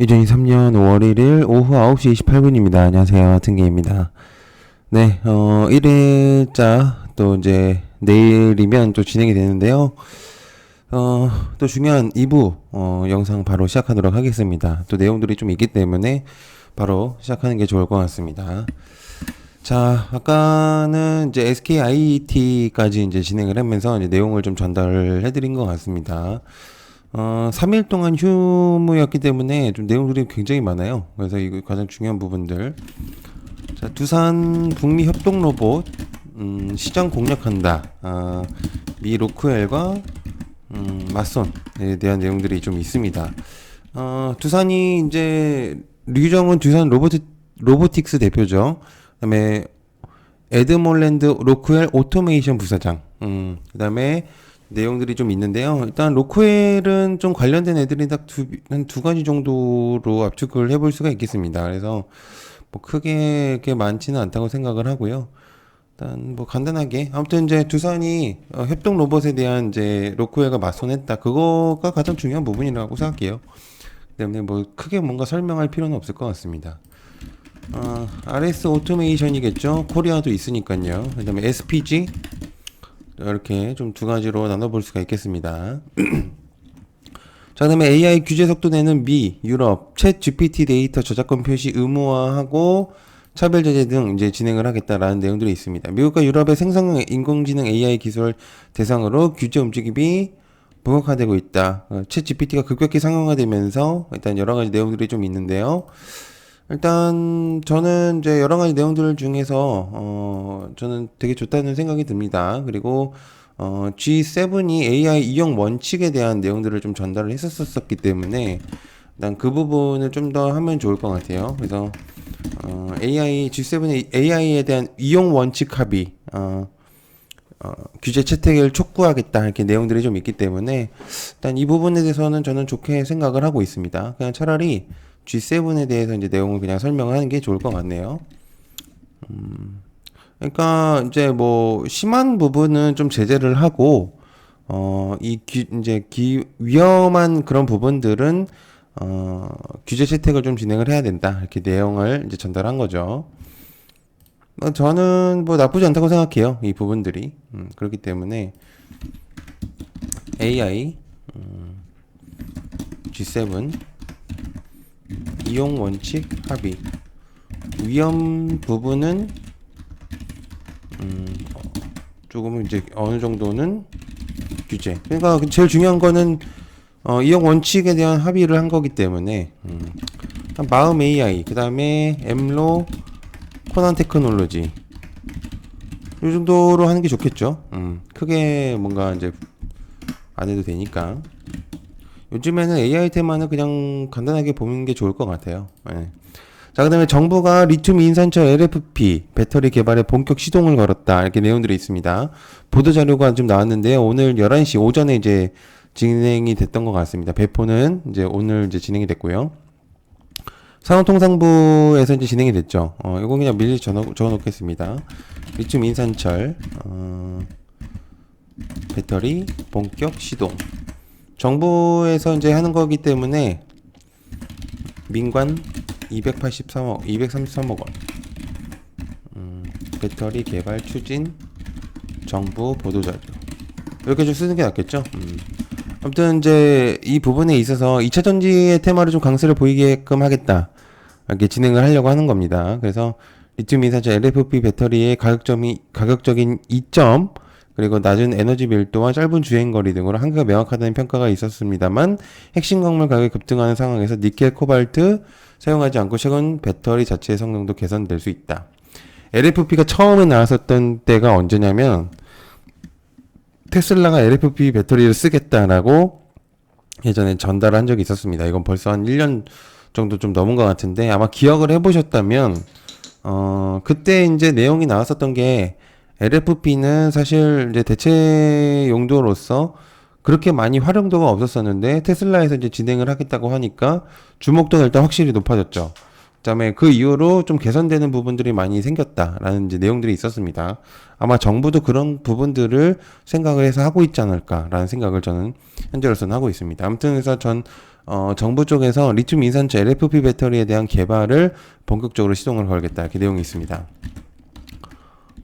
2023년 5월 1일 오후 9시 28분입니다. 안녕하세요. 등계입니다. 네, 어, 1일자 또 이제 내일이면 또 진행이 되는데요. 어, 또 중요한 2부, 어, 영상 바로 시작하도록 하겠습니다. 또 내용들이 좀 있기 때문에 바로 시작하는 게 좋을 것 같습니다. 자, 아까는 이제 SKIET까지 이제 진행을 하면서 이제 내용을 좀 전달을 해드린 것 같습니다. 어, 3일 동안 휴무였기 때문에 좀 내용들이 굉장히 많아요. 그래서 이거 가장 중요한 부분들. 자, 두산 북미 협동 로봇, 음, 시장 공략한다. 아, 미 로크웰과, 음, 맞선에 대한 내용들이 좀 있습니다. 어, 두산이 이제, 류정은 두산 로보티, 로보틱스 대표죠. 그 다음에, 에드몰랜드 로크웰 오토메이션 부사장. 음, 그 다음에, 내용들이 좀 있는데요. 일단 로크웰은 좀 관련된 애들이 딱 두, 한두 가지 정도로 압축을 해볼 수가 있겠습니다. 그래서 뭐 크게 그렇게 많지는 않다고 생각을 하고요. 일단 뭐 간단하게 아무튼 이제 두산이 어, 협동 로봇에 대한 이제 로크웰과 맞선했다. 그거가 가장 중요한 부분이라고 생각해요. 때문에 뭐 크게 뭔가 설명할 필요는 없을 것 같습니다. 어, RS 오토메이션이겠죠. 코리아도 있으니까요. 그다음에 SPG 이렇게 좀 두 가지로 나눠볼 수가 있겠습니다. 자, 그 다음에 AI 규제 속도 내는 미, 유럽, 챗 GPT 데이터 저작권 표시 의무화하고 차별 제재 등 이제 진행을 하겠다라는 내용들이 있습니다. 미국과 유럽의 생성 인공지능 AI 기술 대상으로 규제 움직임이 본격화되고 있다. 어, 챗 GPT가 급격히 상용화되면서 일단 여러 가지 내용들이 좀 있는데요. 일단 저는 이제 여러 가지 내용들 중에서 어 저는 되게 좋다는 생각이 듭니다. 그리고 어 G7이 AI 이용 원칙에 대한 내용들을 좀 전달을 했었었기 때문에 일단 그 부분을 좀 더 하면 좋을 것 같아요. 그래서 어 AI G7의 AI에 대한 이용 원칙 합의 어 어, 규제 채택을 촉구하겠다 이렇게 내용들이 좀 있기 때문에 일단 이 부분에 대해서는 저는 좋게 생각을 하고 있습니다. 그냥 차라리 G7에 대해서 이제 내용을 그냥 설명하는 게 좋을 것 같네요. 음, 그러니까 이제 뭐 심한 부분은 좀 제재를 하고 어이 이제 기 위험한 그런 부분들은 어 규제 채택을 좀 진행을 해야 된다 이렇게 내용을 이제 전달한 거죠. 어, 저는 뭐 나쁘지 않다고 생각해요 이 부분들이 음, 그렇기 때문에 AI 음, G7 이용 원칙 합의 위험 부분은 음, 조금은 이제 어느 정도는 규제. 그러니까 제일 중요한 거는 어, 이용 원칙에 대한 합의를 한 거기 때문에 음, 마음 AI 그 다음에 엠로 코난 테크놀로지 이 정도로 하는 게 좋겠죠. 음, 크게 뭔가 이제 안 해도 되니까. 요즘에는 AI 테마는 그냥 간단하게 보는 게 좋을 것 같아요. 네. 자, 그 다음에 정부가 리튬 인산철 LFP 배터리 개발에 본격 시동을 걸었다. 이렇게 내용들이 있습니다. 보도자료가 좀 나왔는데요. 오늘 11시 오전에 이제 진행이 됐던 것 같습니다. 배포는 이제 오늘 이제 진행이 됐고요. 산업통상부에서 이제 진행이 됐죠. 어, 이거 그냥 미리 적어, 적어 놓겠습니다. 리튬 인산철, 어, 배터리 본격 시동. 정부에서 이제 하는 거기 때문에 민관 283억, 233억 원. 음, 배터리 개발 추진 정부 보도자료. 이렇게 좀 쓰는 게 낫겠죠? 음. 아무튼 이제 이 부분에 있어서 2차 전지의 테마를 좀 강세를 보이게끔 하겠다. 이렇게 진행을 하려고 하는 겁니다. 그래서 리튬 인산철 LFP 배터리의 가격점이 가격적인 이점 그리고 낮은 에너지 밀도와 짧은 주행 거리 등으로 한계가 명확하다는 평가가 있었습니다만 핵심 광물 가격이 급등하는 상황에서 니켈, 코발트 사용하지 않고 최근 배터리 자체의 성능도 개선될 수 있다. LFP가 처음에 나왔었던 때가 언제냐면 테슬라가 LFP 배터리를 쓰겠다라고 예전에 전달한 적이 있었습니다. 이건 벌써 한 1년 정도 좀 넘은 것 같은데 아마 기억을 해보셨다면 어 그때 이제 내용이 나왔었던 게 LFP는 사실 이제 대체 용도로서 그렇게 많이 활용도가 없었었는데 테슬라에서 이제 진행을 하겠다고 하니까 주목도가 일단 확실히 높아졌죠. 그다음에 그 이후로 좀 개선되는 부분들이 많이 생겼다라는 이제 내용들이 있었습니다. 아마 정부도 그런 부분들을 생각을 해서 하고 있지 않을까라는 생각을 저는 현재로서는 하고 있습니다. 아무튼 그래서 전 어, 정부 쪽에서 리튬 인산철 LFP 배터리에 대한 개발을 본격적으로 시동을 걸겠다 이렇게 내용이 있습니다.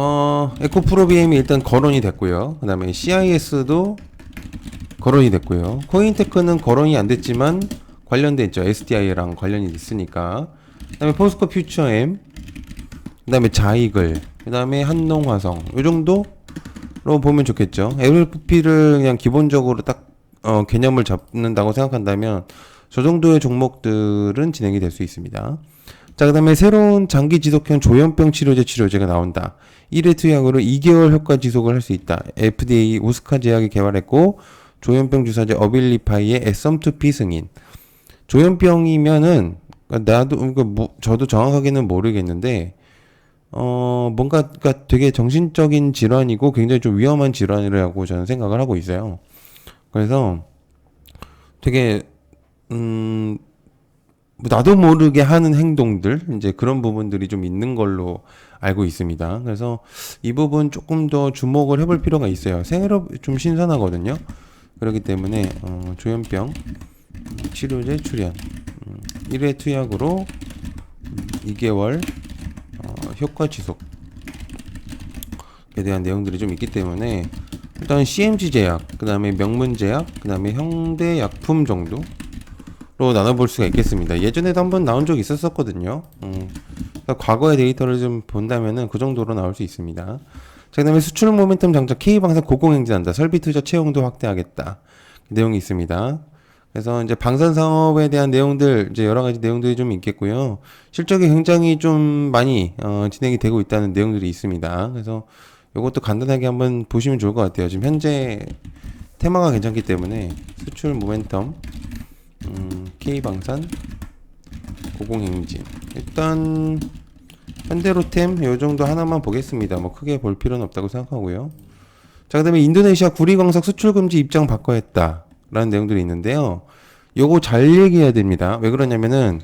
어, 에코프로비엠이 일단 거론이 됐고요. 그 다음에 CIS도 거론이 됐고요. 코인테크는 거론이 안 됐지만 관련돼 있죠. SDI랑 관련이 있으니까. 그 다음에 포스코 퓨처엠, 그 다음에 자이글, 그 다음에 한농화성. 요 정도로 보면 좋겠죠. LFP를 그냥 기본적으로 딱 어, 개념을 잡는다고 생각한다면 저 정도의 종목들은 진행이 될 수 있습니다. 자, 그 다음에 새로운 장기 지속형 조현병 치료제 치료제가 나온다. 1회 투약으로 2개월 효과 지속을 할 수 있다. FDA 오스카 제약이 개발했고, 조현병 주사제 어빌리파이의 에썸2P 승인. 조현병이면은, 나도, 그러니까 뭐, 저도 정확하게는 모르겠는데, 어, 뭔가, 그러니까 되게 정신적인 질환이고 굉장히 좀 위험한 질환이라고 저는 생각을 하고 있어요. 그래서 되게, 음, 뭐 나도 모르게 하는 행동들 이제 그런 부분들이 좀 있는 걸로 알고 있습니다. 그래서 이 부분 조금 더 주목을 해볼 필요가 있어요. 생으로 좀 신선하거든요. 그렇기 때문에 어, 조현병 치료제 출연 음, 1회 투약으로 음, 2개월 어, 효과 지속에 대한 내용들이 좀 있기 때문에 일단 CMG 제약, 그 다음에 명문 제약, 그 다음에 형대 약품 정도 로 나눠볼 수가 있겠습니다. 예전에도 한번 나온 적이 있었었거든요. 음, 그러니까 과거의 데이터를 좀 본다면은 그 정도로 나올 수 있습니다. 자, 그 다음에 수출 모멘텀 장착 K방산 고공행진한다. 설비 투자 채용도 확대하겠다. 그 내용이 있습니다. 그래서 이제 방산 사업에 대한 내용들, 이제 여러 가지 내용들이 좀 있겠고요. 실적이 굉장히 좀 많이 어, 진행이 되고 있다는 내용들이 있습니다. 그래서 이것도 간단하게 한번 보시면 좋을 것 같아요. 지금 현재 테마가 괜찮기 때문에 수출 모멘텀 음, K방산 고공행진 일단 현대로템 요 정도 하나만 보겠습니다. 뭐 크게 볼 필요는 없다고 생각하고요. 자, 그 다음에 인도네시아 구리광석 수출 금지 입장 바꿔야 했다 라는 내용들이 있는데요. 요거 잘 얘기해야 됩니다. 왜 그러냐면은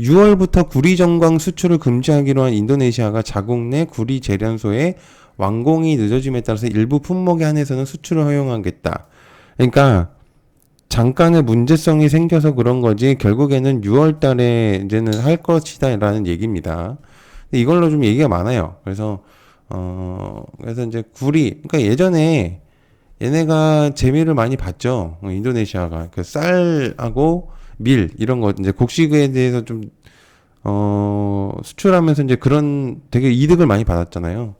6월부터 구리 정광 수출을 금지하기로 한 인도네시아가 자국 내 구리 재련소의 완공이 늦어짐에 따라서 일부 품목에 한해서는 수출을 허용하겠다. 그러니까 잠깐의 문제성이 생겨서 그런 거지 결국에는 6월 달에 이제는 할 것이다라는 얘기입니다. 이걸로 좀 얘기가 많아요. 그래서 어 그래서 이제 구리 그러니까 예전에 얘네가 재미를 많이 봤죠. 어, 인도네시아가 그 쌀하고 밀 이런 거 이제 곡식에 대해서 좀 어, 수출하면서 이제 그런 되게 이득을 많이 받았잖아요.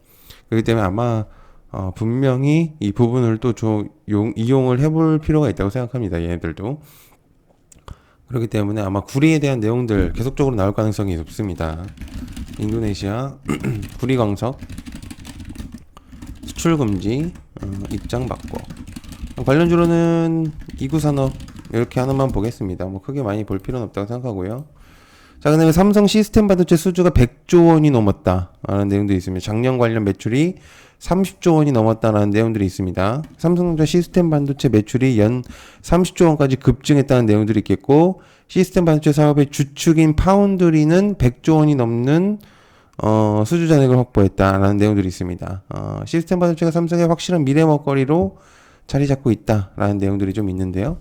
그렇기 때문에 아마 어, 분명히 이 부분을 또 좀 이용을 해볼 필요가 있다고 생각합니다. 얘네들도. 그렇기 때문에 아마 구리에 대한 내용들 계속적으로 나올 가능성이 높습니다. 인도네시아 구리 광석 수출 금지 어, 입장 바꿔 관련주로는 이구 산업 이렇게 하나만 보겠습니다. 뭐 크게 많이 볼 필요는 없다고 생각하고요. 자, 그 다음에 삼성 시스템 반도체 수주가 100조 원이 넘었다라는 내용도 있습니다. 작년 관련 매출이 30조 원이 넘었다는 내용들이 있습니다. 삼성전자 시스템 반도체 매출이 연 30조 원까지 급증했다는 내용들이 있겠고 시스템 반도체 사업의 주축인 파운드리는 100조 원이 넘는 어, 수주 잔액을 확보했다라는 내용들이 있습니다. 어, 시스템 반도체가 삼성의 확실한 미래 먹거리로 자리 잡고 있다라는 내용들이 좀 있는데요.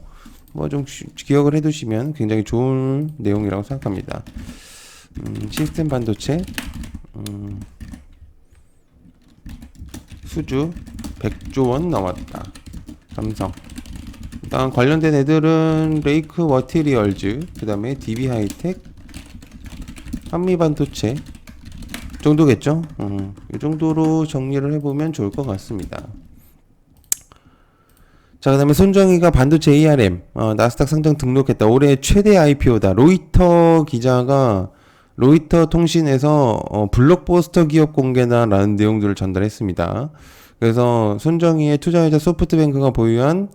뭐 좀 기억을 해두시면 굉장히 좋은 내용이라고 생각합니다. 음, 시스템 반도체 음, 수주 100조 원 넘었다. 삼성. 일단 관련된 애들은 레이크 워티리얼즈, 그 다음에 DB 하이텍, 한미 반도체 정도겠죠? 음, 이 정도로 정리를 해보면 좋을 것 같습니다. 자, 그 다음에 손정희가 반도체 ARM, 어, 나스닥 상장 등록했다. 올해 최대 IPO다. 로이터 기자가 로이터 통신에서 어, 블록버스터 기업 공개다라는 내용들을 전달했습니다. 그래서 손정희의 투자회사 소프트뱅크가 보유한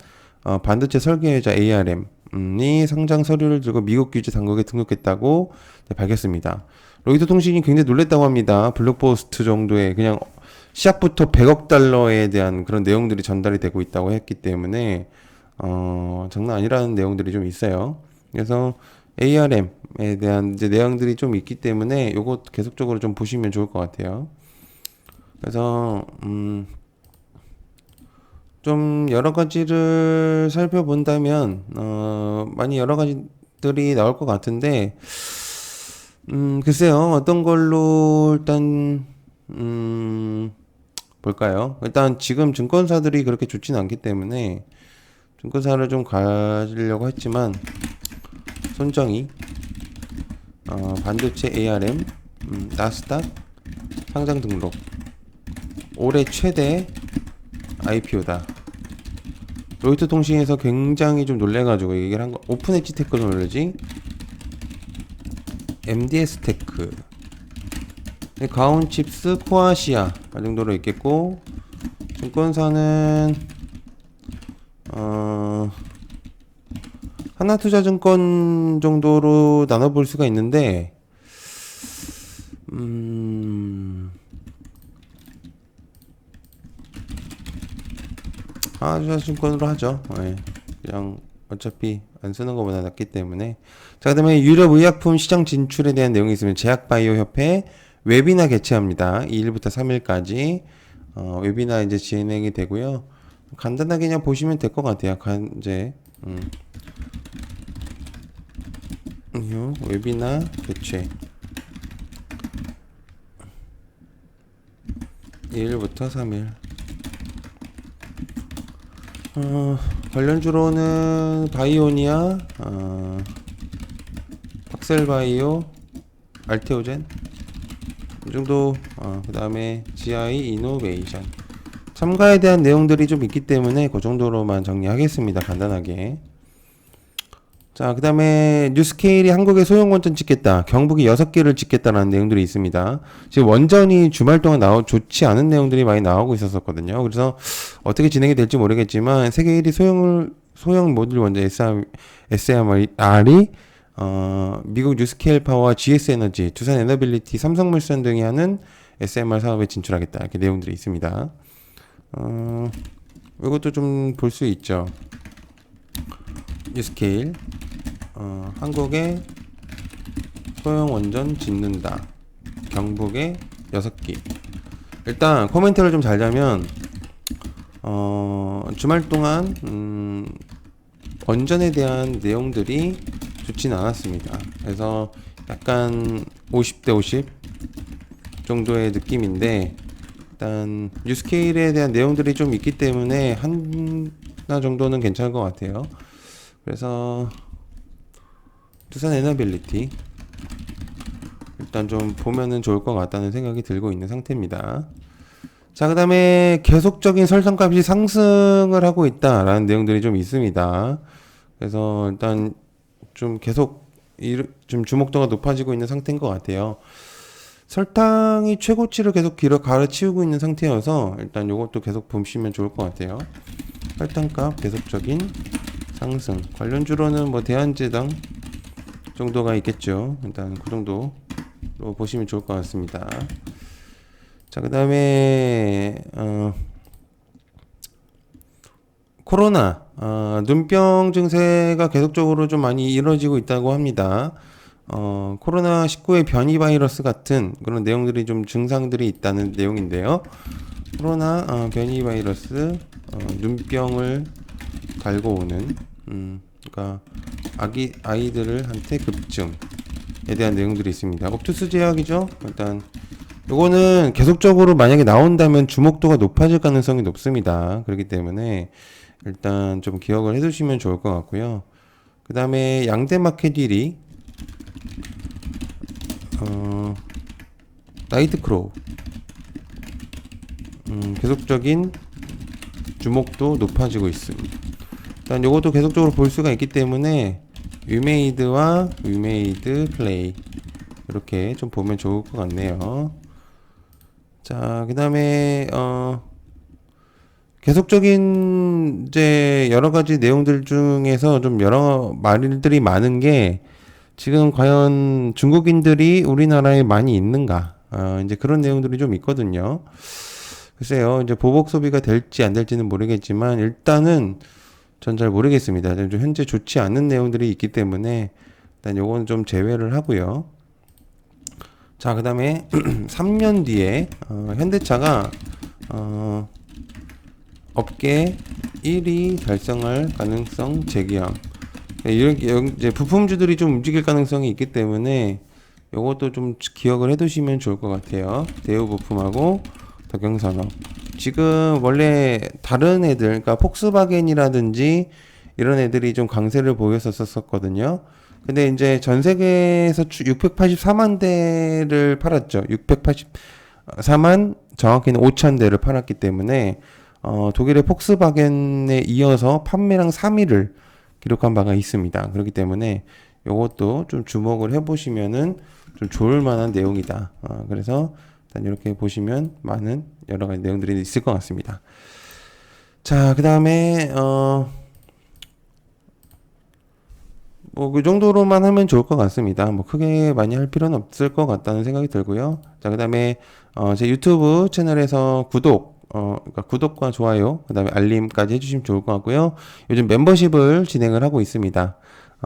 어, 반도체 설계회사 ARM이 상장 서류를 들고 미국 규제 당국에 등록했다고 네, 밝혔습니다. 로이터 통신이 굉장히 놀랬다고 합니다. 블록버스트 정도의 그냥 시작부터 100억 달러에 대한 그런 내용들이 전달이 되고 있다고 했기 때문에 어, 장난 아니라는 내용들이 좀 있어요. 그래서 ARM에 대한 이제 내용들이 좀 있기 때문에 요거 계속적으로 좀 보시면 좋을 것 같아요. 그래서 음, 좀 여러 가지를 살펴본다면 어, 많이 여러 가지들이 나올 것 같은데 음, 글쎄요. 어떤 걸로 일단 음, 볼까요? 일단 지금 증권사들이 그렇게 좋지는 않기 때문에 증권사를 좀 가지려고 했지만 손정이 어, 반도체 ARM 음, 나스닥 상장 등록 올해 최대 IPO다. 로이터 통신에서 굉장히 좀 놀래가지고 얘기를 한 거. 오픈 엣지 테크는 놀라지? MDS 테크. 네, 가온 칩스 코아시아 이 정도로 있겠고 증권사는 어 하나투자증권 정도로 나눠볼 수가 있는데 음 하나투자증권으로 하죠. 예. 그냥 어차피 안 쓰는 것보다 낫기 때문에 자 그 다음에 유럽 의약품 시장 진출에 대한 내용이 있으면 제약바이오 협회 웨비나 개최합니다. 2일부터 3일까지 어, 웨비나 이제 진행이 되고요. 간단하게 그냥 보시면 될 것 같아요. 간, 이제 음. 요 웨비나 개최 1일부터 3일 어, 관련주로는 바이오니아 어, 박셀바이오 알테오젠 이 정도 어, 그 다음에 GI 이노베이션 참가에 대한 내용들이 좀 있기 때문에 그 정도로만 정리하겠습니다 간단하게 자, 그 다음에 뉴스케일이 한국에 소형 원전 짓겠다. 경북이 6개를 짓겠다라는 내용들이 있습니다. 지금 원전이 주말 동안 나오, 좋지 않은 내용들이 많이 나오고 있었었거든요. 그래서 어떻게 진행이 될지 모르겠지만, 세계 1위 소형을, 소형 모듈 원전 SMR이, 어, 미국 뉴스케일 파워와 GS 에너지, 두산 에너빌리티, 삼성물산 등이 하는 SMR 사업에 진출하겠다. 이렇게 내용들이 있습니다. 어, 이것도 좀 볼 수 있죠. 뉴스케일. 어, 한국에 소형 원전 짓는다. 경북에 6기. 일단 코멘트를 좀 달자면 어, 주말 동안 음, 원전에 대한 내용들이 좋지는 않았습니다. 그래서 약간 50대 50 정도의 느낌인데 일단 뉴스케일에 대한 내용들이 좀 있기 때문에 하나 정도는 괜찮을 것 같아요. 그래서 두산 에너빌리티 일단 좀 보면은 좋을 것 같다는 생각이 들고 있는 상태입니다. 자, 그 다음에 계속적인 설정값이 상승을 하고 있다라는 내용들이 좀 있습니다. 그래서 일단 좀 계속 이- 좀 주목도가 높아지고 있는 상태인 것 같아요. 설탕이 최고치를 계속 길어 가르치우고 있는 상태여서 일단 이것도 계속 보시면 좋을 것 같아요. 설탕값 계속적인 상승. 관련주로는 뭐 대한제당 정도가 있겠죠. 일단 그 정도로 보시면 좋을 것 같습니다. 자, 그 다음에, 어, 코로나, 어, 눈병 증세가 계속적으로 좀 많이 이루어지고 있다고 합니다. 어, 코로나 19의 변이 바이러스 같은 그런 내용들이 좀 증상들이 있다는 내용인데요. 코로나 어, 변이 바이러스, 어, 눈병을 달고 오는, 음, 그러니까 아기 아이들을 한테 급증에 대한 내용들이 있습니다. 옥투스 제약이죠. 일단 요거는 계속적으로 만약에 나온다면 주목도가 높아질 가능성이 높습니다. 그렇기 때문에 일단 좀 기억을 해두시면 좋을 것 같고요. 그 다음에 양대 마켓 1위 어, 나이트 크로우 음, 계속적인 주목도 높아지고 있습니다. 일단 요것도 계속적으로 볼 수가 있기 때문에 위메이드와 위메이드 플레이 이렇게 좀 보면 좋을 것 같네요. 자, 그 다음에 어 계속적인 이제 여러 가지 내용들 중에서 좀 여러 말들이 많은 게 지금 과연 중국인들이 우리나라에 많이 있는가? 어, 이제 그런 내용들이 좀 있거든요. 글쎄요, 이제 보복 소비가 될지 안 될지는 모르겠지만 일단은 전 잘 모르겠습니다. 좀 현재 좋지 않은 내용들이 있기 때문에 일단 요건 좀 제외를 하고요. 자, 그 다음에 3년 뒤에 어, 현대차가 어, 업계 1위 달성할 가능성 제기함. 네, 이런 이제 부품주들이 좀 움직일 가능성이 있기 때문에 요것도 좀 기억을 해두시면 좋을 것 같아요. 대우 부품하고 덕영산업. 지금 원래 다른 애들, 그러니까 폭스바겐이라든지 이런 애들이 좀 강세를 보였었었거든요. 근데 이제 전 세계에서 684만 대를 팔았죠. 684만 정확히는 5천 대를 팔았기 때문에 어, 독일의 폭스바겐에 이어서 판매량 3위를 기록한 바가 있습니다. 그렇기 때문에 요것도 좀 주목을 해보시면은 좀 좋을 만한 내용이다. 어, 그래서 일단 이렇게 보시면 많은 여러 가지 내용들이 있을 것 같습니다. 자, 그 다음에 어, 뭐 그 정도로만 하면 좋을 것 같습니다. 뭐 크게 많이 할 필요는 없을 것 같다는 생각이 들고요. 자, 그 다음에 어, 제 유튜브 채널에서 구독 어, 그러니까 구독과 좋아요, 그 다음에 알림까지 해주시면 좋을 것 같고요. 요즘 멤버십을 진행을 하고 있습니다.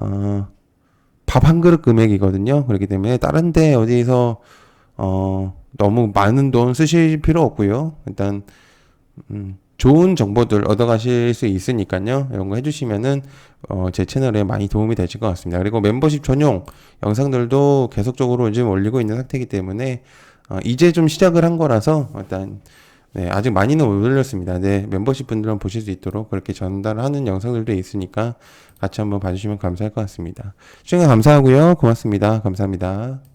어, 밥 한 그릇 금액이거든요. 그렇기 때문에 다른데 어디서 어, 너무 많은 돈 쓰실 필요 없고요. 일단 음, 좋은 정보들 얻어가실 수 있으니까요. 이런 거 해주시면은 어, 제 채널에 많이 도움이 되실 것 같습니다. 그리고 멤버십 전용 영상들도 계속적으로 지금 올리고 있는 상태이기 때문에 어, 이제 좀 시작을 한 거라서 일단 네, 아직 많이는 못 올렸습니다. 네, 멤버십 분들은 보실 수 있도록 그렇게 전달하는 영상들도 있으니까 같이 한번 봐주시면 감사할 것 같습니다. 시청해 감사하고요. 고맙습니다. 감사합니다.